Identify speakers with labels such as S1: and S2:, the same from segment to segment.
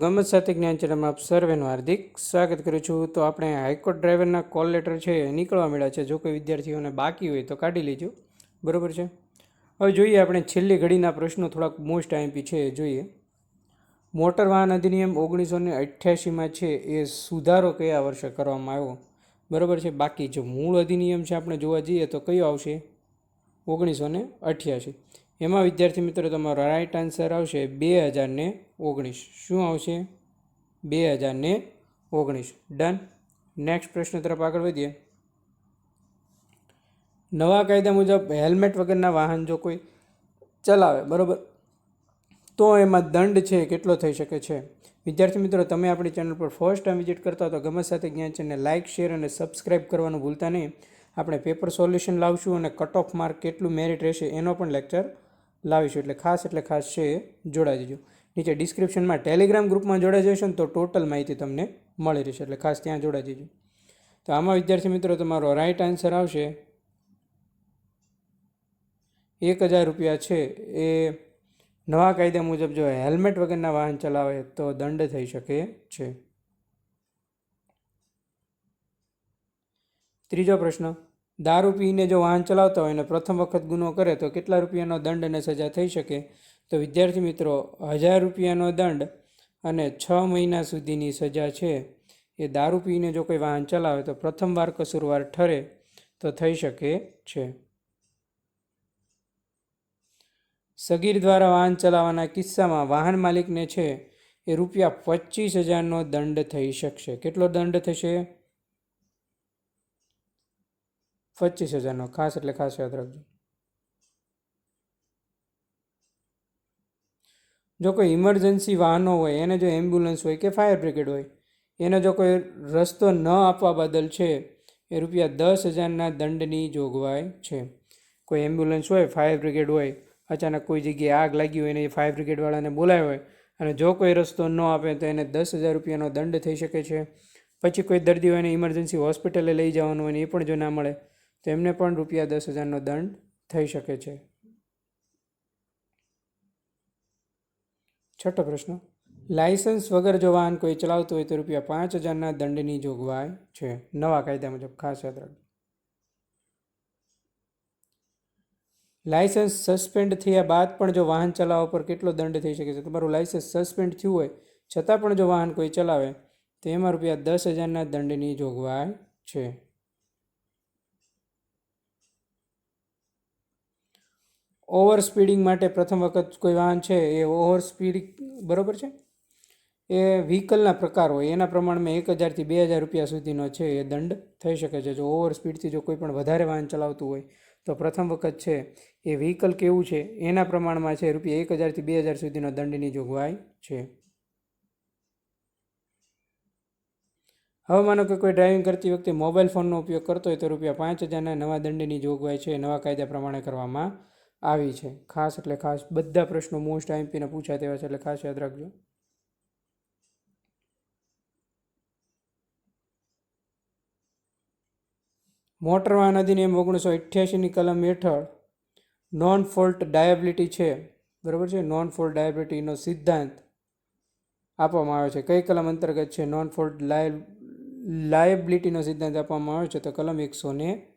S1: ગમત સાથે જ્ઞાન ચેનલમાં આપ સર્વેનું હાર્દિક સ્વાગત કરું છું. તો આપણે હાઈકોર્ટ ડ્રાઈવરના કોલ લેટર છે એ નીકળવા મળ્યા છે. જો કોઈ વિદ્યાર્થીઓને બાકી હોય તો કાઢી લેજો. બરાબર છે? હવે જોઈએ આપણે છેલ્લી ઘડીના પ્રશ્નો થોડાક મોસ્ટ આઈમ્પી છે એ જોઈએ. મોટર વાહન અધિનિયમ ઓગણીસો ને અઠ્યાસીમાં છે એ સુધારો કયા વર્ષે કરવામાં આવ્યો? બરાબર છે? બાકી જો મૂળ અધિનિયમ છે આપણે જોવા જઈએ તો કયો આવશે? ઓગણીસો ને અઠ્યાસી. એમાં વિદ્યાર્થી મિત્રો, તમારો રાઈટ આન્સર આવશે બે હજાર ને ઓગણીસ. શું આવશે? બે હજાર ને ઓગણીસ. ડન નેક્સ્ટ પ્રશ્ન તરફ આગળ વધીએ. નવા કાયદા મુજબ હેલ્મેટ વગરના વાહન જો કોઈ ચલાવે, બરાબર? તો એમાં દંડ છે, કેટલો થઈ શકે છે? વિદ્યાર્થી મિત્રો, તમે આપણી ચેનલ પર ફર્સ્ટ ટાઈમ વિઝિટ કરતા તો ગમે સાથે જ્ઞાન ચેનલને લાઇક શેર અને સબસ્ક્રાઇબ કરવાનું ભૂલતા નહીં. આપણે પેપર સોલ્યુશન લાવશું અને કટ ઓફ માર્ક કેટલું મેરિટ રહેશે એનો પણ લેક્ચર લાવીશું એટલે ખાસ એટલે ખાસ છે જોડાઈ દેજો નીચે ડિસ્ક્રિપ્શનમાં ટેલિગ્રામ ગ્રુપમાં જોડાઈ જશો ને તો ટોટલ માહિતી તમને મળી રહેશે એટલે ખાસ ત્યાં જોડાઈ દેજો તો આમાં વિદ્યાર્થી મિત્રો તમારો રાઈટ આન્સર આવશે. એક હજાર રૂપિયા છે. એ નવા કાયદા મુજબ જો હેલ્મેટ વગરના વાહન ચલાવે તો દંડ થઈ શકે છે. ત્રીજો પ્રશ્ન. દારૂ પીને જો વાહન ચલાવતા હોય અને પ્રથમ વખત ગુનો કરે તો કેટલા રૂપિયાનો દંડ અને સજા થઈ શકે? તો વિદ્યાર્થી મિત્રો, હજાર રૂપિયાનો દંડ અને છ મહિના સુધીની સજા છે. એ દારૂ પીને જો કોઈ વાહન ચલાવે તો પ્રથમવાર કસૂરવાર ઠરે તો થઈ શકે છે. સગીર દ્વારા વાહન ચલાવવાના કિસ્સામાં વાહન માલિકને છે એ રૂપિયા પચીસ હજારનો દંડ થઈ શકશે. કેટલો દંડ થશે? પચીસ હજારનો. ખાસ એટલે ખાસ યાદ રાખજો. જો કોઈ ઇમરજન્સી વાહનો હોય, એને જો એમ્બ્યુલન્સ હોય કે ફાયર બ્રિગેડ હોય, એને જો કોઈ રસ્તો ન આપવા બદલ છે, એ રૂપિયા દસ હજારના દંડની જોગવાઈ છે. કોઈ એમ્બ્યુલન્સ હોય, ફાયર બ્રિગેડ હોય, અચાનક કોઈ જગ્યાએ આગ લાગી હોય ને એ ફાયર બ્રિગેડવાળાને બોલાવ્યો હોય અને જો કોઈ રસ્તો ન આપે તો એને દસ હજાર રૂપિયાનો દંડ થઈ શકે છે. પછી કોઈ દર્દી હોય એને ઇમરજન્સી હોસ્પિટલે લઈ જવાનું હોય એ પણ જો ના મળે તો એમને પણ રૂપિયા દસ હજારનો દંડ થઈ શકે છે. છઠ્ઠો પ્રશ્ન. લાયસન્સ વગર જો વાહન કોઈ ચલાવતું હોય તો રૂપિયા પાંચ હજારના દંડની જોગવાઈ છે. નવા કાયદા મુજબ ખાસ યાદ રાખજો. લાયસન્સ સસ્પેન્ડ થયા બાદ પણ જો વાહન ચલાવવા પર કેટલો દંડ થઈ શકે છે? તમારું લાયસન્સ સસ્પેન્ડ થયું હોય, છતાં પણ જો વાહન કોઈ ચલાવે તો એમાં રૂપિયા દસ હજારના દંડની જોગવાઈ છે. ઓવર સ્પીડિંગ માટે પ્રથમ વખત કોઈ વાહન છે, એ ઓવર સ્પીડ બરાબર છે? એ વ્હીકલના પ્રકાર હોય. એના પ્રમાણમાં એક હજારથી બે હજાર રૂપિયા સુધીનો છે, એ દંડ થઈ શકે છે. જો ઓવર સ્પીડથી જો કોઈ પણ વધારે વાહન ચલાવતું હોય, તો પ્રથમ વખત છે. એ વ્હીકલ કેવું છે, એના પ્રમાણમાં છે રૂપિયા એક હજારથી બે હજાર સુધીનો દંડની જોગવાઈ છે. હવે માનો કે કોઈ ડ્રાઇવિંગ કરતી વખતે મોબાઈલ ફોનનો ઉપયોગ કરતો હોય, તો રૂપિયા પાંચ હજારના નવા દંડની જોગવાઈ છે. નવા કાયદા પ્રમાણે કરવામાં આવી છે. ખાસ એટલે ખાસ બધા પ્રશ્નો મોસ્ટ આઈમ્પીને પૂછાય તેવા છે એટલે ખાસ યાદ રાખજો. મોટર વાહન અધિનિયમ ઓગણીસો અઠ્યાસીની કલમ હેઠળ નોન ફોલ્ટ ડાયાબિલિટી છે. બરાબર છે? નોન ફોલ્ટ ડાયાબિલિટીનો સિદ્ધાંત આપવામાં આવ્યો છે. કઈ કલમ અંતર્ગત છે? નોન ફોલ્ટ લાય લાયબિલિટીનો સિદ્ધાંત આપવામાં આવ્યો છે? તો કલમ એકસો ને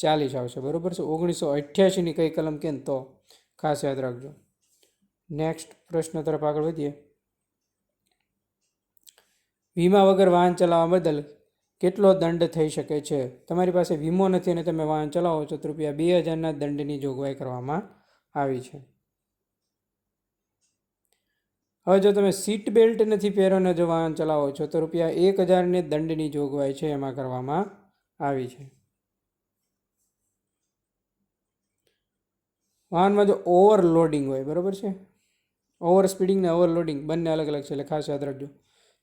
S1: ચાલીસ આવશે, બરાબર છે? ઓગણીસો અઠ્યાસીની કઈ કલમ કેમ? તો ખાસ યાદ રાખજો. નેક્સ્ટ પ્રશ્ન તરફ આગળ વધીએ. વીમા વગર વાહન ચલાવવા બદલ કેટલો દંડ થઈ શકે છે? તમારી પાસે વીમો નથી અને તમે વાહન ચલાવો છો, તો રૂપિયા બે હજારના દંડની જોગવાઈ કરવામાં આવી છે. હવે જો તમે સીટ બેલ્ટ નથી પહેરોને જો વાહન ચલાવો છો, તો રૂપિયા એક હજારની દંડની જોગવાઈ છે એમાં કરવામાં આવી છે. વાહનમાં જો ઓવરલોડિંગ હોય, બરાબર છે? ઓવર સ્પીડિંગ ને ઓવરલોડિંગ બંને અલગ અલગ છે, એટલે ખાસ યાદ રાખજો.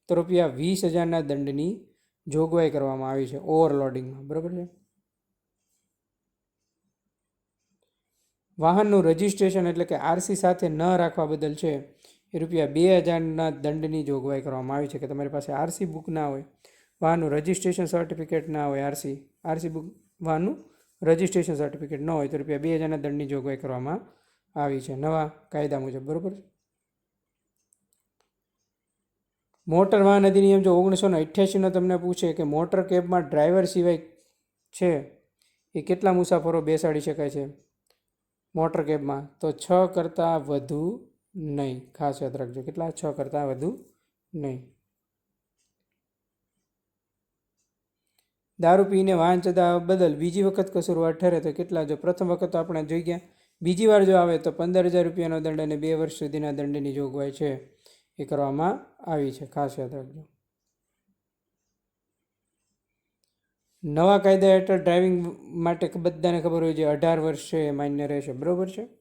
S1: તો રૂપિયા વીસ હજારના દંડની જોગવાઈ કરવામાં આવી છે ઓવરલોડિંગમાં, બરાબર છે? વાહનનું રજિસ્ટ્રેશન એટલે કે આરસી સાથે ન રાખવા બદલ છે એ રૂપિયા બે હજારના દંડની જોગવાઈ કરવામાં આવી છે કે તમારી પાસે આરસી બુક ના હોય, વાહનનું રજિસ્ટ્રેશન સર્ટિફિકેટ ના હોય, આરસી આરસી બુક, વાહનનું રજિસ્ટ્રેશન સર્ટિફિકેટ ન હોય તો રૂપિયા બે હજારના દંડની જોગવાઈ કરવામાં આવી છે. નવા કાયદા મુજબ, બરાબર છે? મોટર વાહન અધિનિયમ જો ઓગણીસો ને અઠ્યાસીનો તમને પૂછે કે મોટર કેબમાં ડ્રાઈવર સિવાય છે, એ કેટલા મુસાફરો બેસાડી શકાય છે મોટર કેબમાં? તો છ કરતાં વધુ નહીં. ખાસ યાદ રાખજો, કેટલા? છ કરતાં વધુ નહીં. દારૂ પીને વાહન ચલાવવા બદલ બીજી વખત કસૂરવાર ઠરે તો કેટલા? જો પ્રથમ વખત તો આપણે જોઈ ગયા. બીજી વાર જો આવે તો પંદર હજાર રૂપિયાનો દંડ અને બે વર્ષ સુધીના દંડની જોગવાઈ છે. એ કરવામાં આવી છે. ખાસ યાદ રાખજો. નવા કાયદા હેઠળ ડ્રાઇવિંગ માટે બધાને ખબર હોય છે અઢાર વર્ષ છે, એ માન્ય રહેશે. બરાબર છે?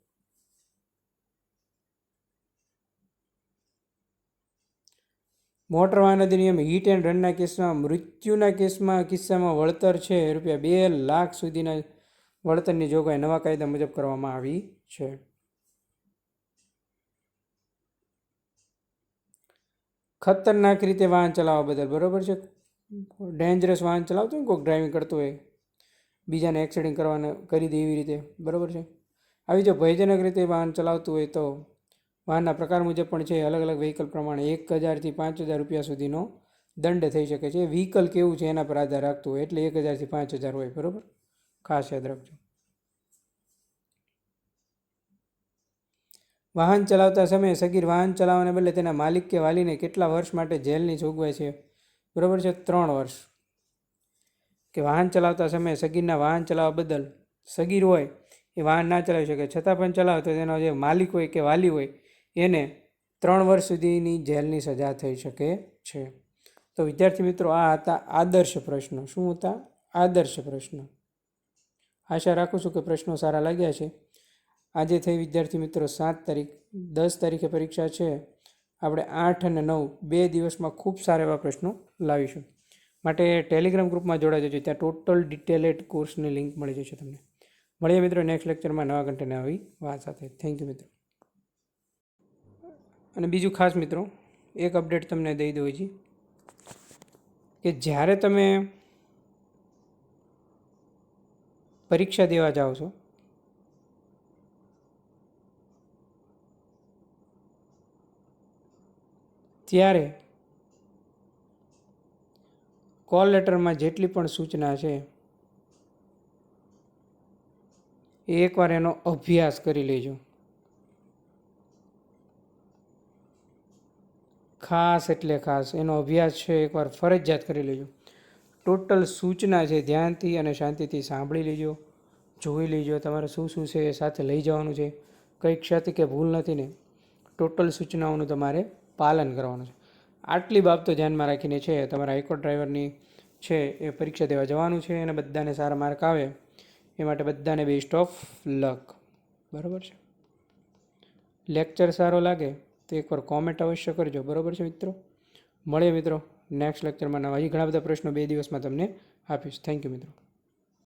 S1: મોટર વાહન અધિનિયમ હિટ એન્ડ રનના કેસમાં મૃત્યુના કેસમાં કિસ્સામાં વળતર છે રૂપિયા બે લાખ સુધીના વળતરની જોગવાઈ નવા કાયદા મુજબ કરવામાં આવી છે. ખતરનાક રીતે વાહન ચલાવવા બદલ બરોબર છે? ડેન્જરસ વાહન ચલાવતું હોય કોઈક ડ્રાઇવિંગ કરતું હોય, બીજાને એક્સિડન્ટ કરવાને કરી દે એવી રીતે, બરોબર છે? આવી જો ભયજનક રીતે વાહન ચલાવતું હોય તો વાહનના પ્રકાર મુજબ પણ છે અલગ અલગ વ્હીકલ પ્રમાણે એક હજારથી પાંચ હજાર રૂપિયા સુધીનો દંડ થઈ શકે છે. વ્હીકલ કેવું છે એના પર આધાર રાખતું હોય એટલે એક હજારથી પાંચ હજાર હોય, બરાબર? ખાસ યાદ રાખજો. વાહન ચલાવતા સમયે સગીર વાહન ચલાવવાને બદલે તેના માલિક કે વાલીને કેટલા વર્ષ માટે જેલની જોગવાઈ છે, બરાબર છે? ત્રણ વર્ષ. કે વાહન ચલાવતા સમયે સગીરના વાહન ચલાવવા બદલ સગીર હોય એ વાહન ના ચલાવી શકે. છતાં પણ ચલાવે તો તેનો જે માલિક હોય કે વાલી હોય એને ત્રણ વર્ષ સુધીની જેલની સજા થઈ શકે છે. તો વિદ્યાર્થી મિત્રો, આ હતા આદર્શ પ્રશ્નો. શું હતા? આદર્શ પ્રશ્નો. આશા રાખું છું કે પ્રશ્નો સારા લાગ્યા છે. આજે થઈ વિદ્યાર્થી મિત્રો, સાત તારીખ, દસ તારીખે પરીક્ષા છે. આપણે આઠ અને નવ, બે દિવસમાં ખૂબ સારા એવા પ્રશ્નો લાવીશું. માટે ટેલિગ્રામ ગ્રુપમાં જોડાઈ જજો. ત્યાં ટોટલ ડિટેલેડ કોર્સની લિંક મળી જશે તમને. મળીએ મિત્રો નેક્સ્ટ લેક્ચરમાં. નવા કન્ટેન્ટ આવી વાત સાથે. થેન્ક યુ મિત્રો. અને બીજું ખાસ મિત્રો, એક અપડેટ તમને દઈ દઉં છી કે જ્યારે તમે પરીક્ષા દેવા જાઓ છો, ત્યારે કોલ લેટરમાં જેટલી પણ સૂચના છે, એ એકવાર એનો અભ્યાસ કરી લેજો. ખાસ એટલે ખાસ, એનો અભ્યાસ છે, એકવાર ફરજિયાત કરી લેજો. ટોટલ સૂચના છે, ધ્યાનથી અને શાંતિથી સાંભળી લેજો. જોઈ લેજો તમારે શું શું છે એ સાથે લઈ જવાનું છે. કંઈ ક્ષતિ કે ભૂલ નથી ને ટોટલ સૂચનાઓનું તમારે પાલન કરવાનું છે. આટલી બાબતો ધ્યાનમાં રાખીને છે, તમારા હાઈકોર્ટ ડ્રાઈવરની છે, એ પરીક્ષા દેવા જવાનું છે અને બધાને સારા માર્ક આવે, એ માટે બધાને બેસ્ટ ઓફ લક બરાબર છે? લેક્ચર સારો લાગે? તો એકવાર કોમેન્ટ અવશ્ય કરજો. બરાબર છે મિત્રો? મળીએ મિત્રો નેક્સ્ટ લેક્ચરમાં નવા. હજી ઘણા બધા પ્રશ્નો બે દિવસમાં તમને આપીશ. થેન્ક યુ મિત્રો.